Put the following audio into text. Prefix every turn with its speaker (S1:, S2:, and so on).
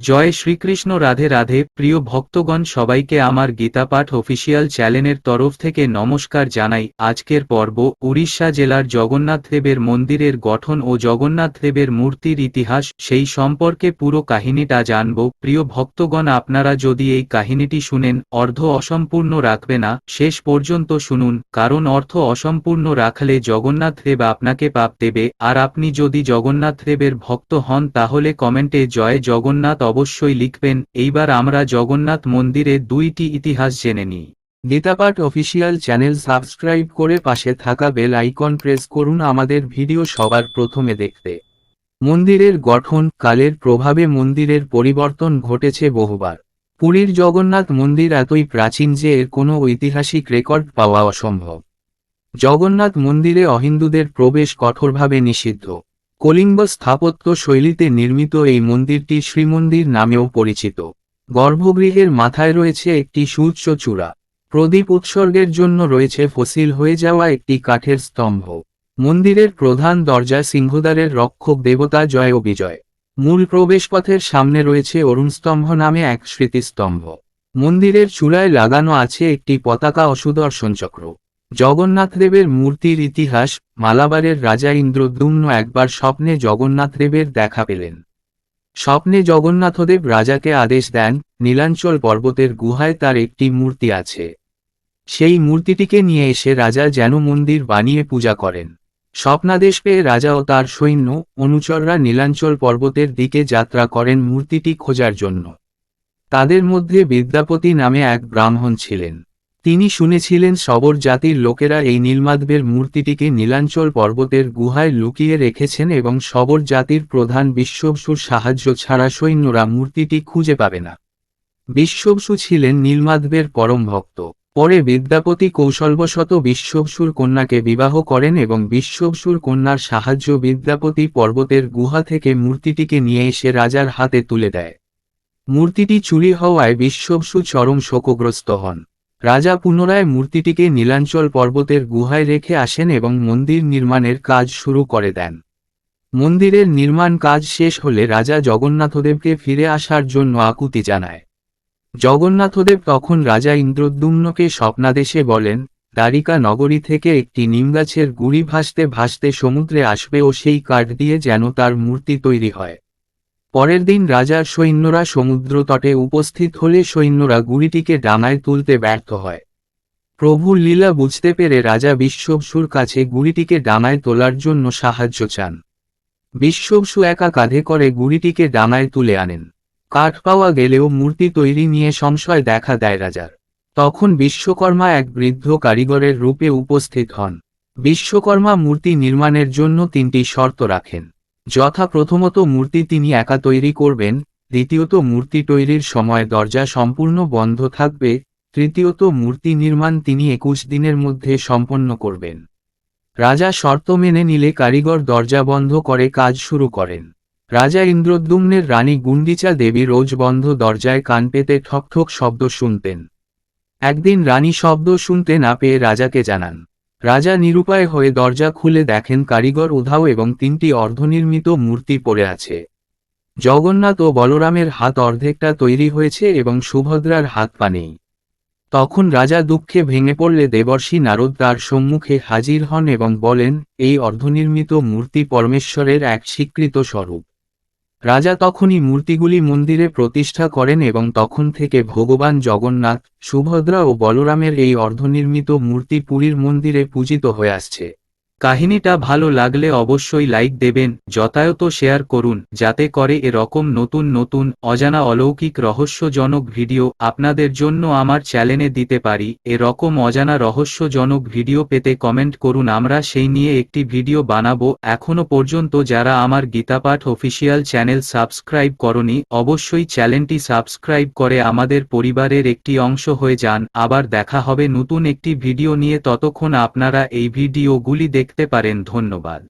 S1: জয় শ্রীকৃষ্ণ, রাধে রাধে। প্রিয় ভক্তগণ, সবাইকে আমার গীতাপাঠ অফিসিয়াল চ্যানেলের তরফ থেকে নমস্কার জানাই। আজকের পর্ব উড়িষ্যা জেলার জগন্নাথদেবের মন্দিরের গঠন ও জগন্নাথদেবের মূর্তির ইতিহাস, সেই সম্পর্কে পুরো কাহিনীটা জানব। প্রিয় ভক্তগণ, আপনারা যদি এই কাহিনীটি শুনেন, অর্ধ অসম্পূর্ণ রাখবে না, শেষ পর্যন্ত শুনুন। কারণ অর্থ অসম্পূর্ণ রাখলে জগন্নাথদেব আপনাকে পাপ দেবে। আর আপনি যদি জগন্নাথদেবের ভক্ত হন, তাহলে কমেন্টে জয় জগন্নাথ অবশ্যই লিখবেন, এইবার আমরা জগন্নাথ মন্দিরে দুইটি ইতিহাস জেনে নিই।
S2: গীতাপাঠ অফিসিয়াল চ্যানেল সাবস্ক্রাইব করে পাশে থাকা বেল আইকন প্রেস করুন আমাদের ভিডিও সবার প্রথমে দেখতে। মন্দিরের গঠন, কালের প্রভাবে মন্দিরের পরিবর্তন ঘটেছে বহুবার। পুরীর জগন্নাথ মন্দির এতই প্রাচীন যে এর কোনো ঐতিহাসিক রেকর্ড পাওয়া অসম্ভব। জগন্নাথ মন্দিরে অহিন্দুদের প্রবেশ কঠোরভাবে নিষিদ্ধ। কলিঙ্গ স্থাপত্য শৈলীতে নির্মিত এই মন্দিরটি শ্রীমন্দির নামেও পরিচিত। গর্ভগৃহের মাথায় রয়েছে একটি সুউচ্চ চূড়া। প্রদীপ উৎসর্গের জন্য রয়েছে ফসিল হয়ে যাওয়া একটি কাঠের স্তম্ভ। মন্দিরের প্রধান দরজা সিংহদ্বারের রক্ষক দেবতা জয় ও বিজয়। মূল প্রবেশপথের সামনে রয়েছে অরুণস্তম্ভ নামে এক স্মৃতিস্তম্ভ। মন্দিরের চূড়ায় লাগানো আছে একটি পতাকা ও সুদর্শন চক্র। জগন্নাথদেবের মূর্তির ইতিহাস, মালাবারের রাজা ইন্দ্রদ্যুম্ন একবার স্বপ্নে জগন্নাথদেবের দেখা পেলেন। স্বপ্নে জগন্নাথদেব রাজাকে আদেশ দেন, নীলাঞ্চল পর্বতের গুহায় তার একটি মূর্তি আছে। সেই মূর্তিটিকে নিয়ে এসে রাজা যেন মন্দির বানিয়ে পূজা করেন। স্বপ্নাদেশ পেয়ে রাজা ও তার সৈন্য, অনুচররা নীলাঞ্চল পর্বতের দিকে যাত্রা করেন মূর্তিটি খোঁজার জন্য। তাদের মধ্যে বিদ্যাপতি নামে এক ব্রাহ্মণ ছিলেন। তিনি শুনেছিলেন সবর জাতির লোকেরা এই নীলমাধবের মূর্তিটিকে নীলাঞ্চল পর্বতের গুহায় লুকিয়ে রেখেছেন এবং সবর জাতির প্রধান বিশ্ববসুর সাহায্য ছাড়া সৈন্যরা মূর্তিটি খুঁজে পাবে না। বিশ্ববসু ছিলেন নীলমাধবের পরম ভক্ত। পরে বিদ্যাপতি কৌশলবশত বিশ্ববসুর কন্যাকে বিবাহ করেন এবং বিশ্ববসুর কন্যার সাহায্য বিদ্যাপতি পর্বতের গুহা থেকে মূর্তিটিকে নিয়ে এসে রাজার হাতে তুলে দেয়। মূর্তিটি চুরি হওয়ায় বিশ্ববসু চরম শোকগ্রস্ত হন। রাজা পুনরায় মূর্তিটিকে নীলাঞ্চল পর্বতের গুহায় রেখে আসেন এবং মন্দির নির্মাণের কাজ শুরু করে দেন। মন্দিরের নির্মাণ কাজ শেষ হলে রাজা জগন্নাথদেবকে ফিরে আসার জন্য আকুতি জানায়। জগন্নাথদেব তখন রাজা ইন্দ্রদ্যুম্নকে স্বপ্নাদেশে বলেন, দ্বারিকা নগরী থেকে একটি নিমগাছের গুড়ি ভাসতে ভাসতে সমুদ্রে আসবে ও সেই কাঠ দিয়ে যেন তার মূর্তি তৈরি হয়। পরের দিন রাজার সৈন্যরা সমুদ্র তটে উপস্থিত হলে সৈন্যরা গুড়িটিকে ডাঙায় তুলতে ব্যর্থ হয়। প্রভুর লীলা বুঝতে পেরে রাজা বিশ্ববসুর কাছে গুড়িটিকে ডাঙায় তোলার জন্য সাহায্য চান। বিশ্ববসু একা কাঁধে করে গুড়িটিকে ডাঙায় তুলে আনেন। কাঠ পাওয়া গেলেও মূর্তি তৈরি নিয়ে সংশয় দেখা দেয় রাজার। তখন বিশ্বকর্মা এক বৃদ্ধ কারিগরের রূপে উপস্থিত হন। বিশ্বকর্মা মূর্তি নির্মাণের জন্য তিনটি শর্ত রাখেন। যথা প্রথমত মূর্তি তিনি একা তৈরি করবেন, দ্বিতীয়ত মূর্তি তৈরির সময় দরজা সম্পূর্ণ বন্ধ থাকবে, তৃতীয়ত মূর্তি নির্মাণ তিনি একুশ দিনের মধ্যে সম্পন্ন করবেন। রাজা শর্ত মেনে নিলে কারিগর দরজা বন্ধ করে কাজ শুরু করেন। রাজা ইন্দ্রদ্যুম্নের রানী গুন্ডিচা দেবী রোজ বন্ধ দরজায় কান পেতে ঠকঠক শব্দ শুনতেন। একদিন রানী শব্দ শুনতে না পেয়ে রাজাকে জানান রাজা নিরুপায় হয়ে দরজা খুলে দেখেন কারিগর উধাও এবং তিনটি অর্ধনির্মিত মূর্তি পড়ে আছে। জগন্নাথ ও বলরামের হাত অর্ধেকটা তৈরি হয়েছে এবং সুভদ্রার হাত পা নেই। তখন রাজা দুঃখে ভেঙে পড়লে দেবর্ষি নারদ তার সম্মুখে হাজির হন এবং বলেন, এই অর্ধনির্মিত মূর্তি পরমেশ্বরের এক স্বীকৃত স্বরূপ। রাজা তখনই মূর্তিগুলি মন্দিরে প্রতিষ্ঠা করেন এবং তখন থেকে ভগবান জগন্নাথ, সুভদ্রা ও বলরামের এই অর্ধনির্মিত মূর্তি পুরীর মন্দিরে পূজিত হয়ে আসছে।
S1: কাহিনীটা ভালো লাগলে অবশ্যই লাইক দেবেন, যথাযথ শেয়ার করুন, যাতে করে এরকম নতুন নতুন, অজানা অলৌকিক রহস্যজনক ভিডিও আপনাদের জন্য আমার চ্যানেলে দিতে পারি। এরকম অজানা রহস্যজনক ভিডিও পেতে কমেন্ট করুন, আমরা সেই নিয়ে একটি ভিডিও বানাবো। এখনও পর্যন্ত যারা আমার গীতাপাঠ অফিসিয়াল চ্যানেল সাবস্ক্রাইব করনি, অবশ্যই চ্যানেলটি সাবস্ক্রাইব করে আমাদের পরিবারের একটি অংশ হয়ে যান। আবার দেখা হবে নতুন একটি ভিডিও নিয়ে, ততক্ষণ আপনারা এই ভিডিওগুলি দেখতে পারেন ধন্যবাদ।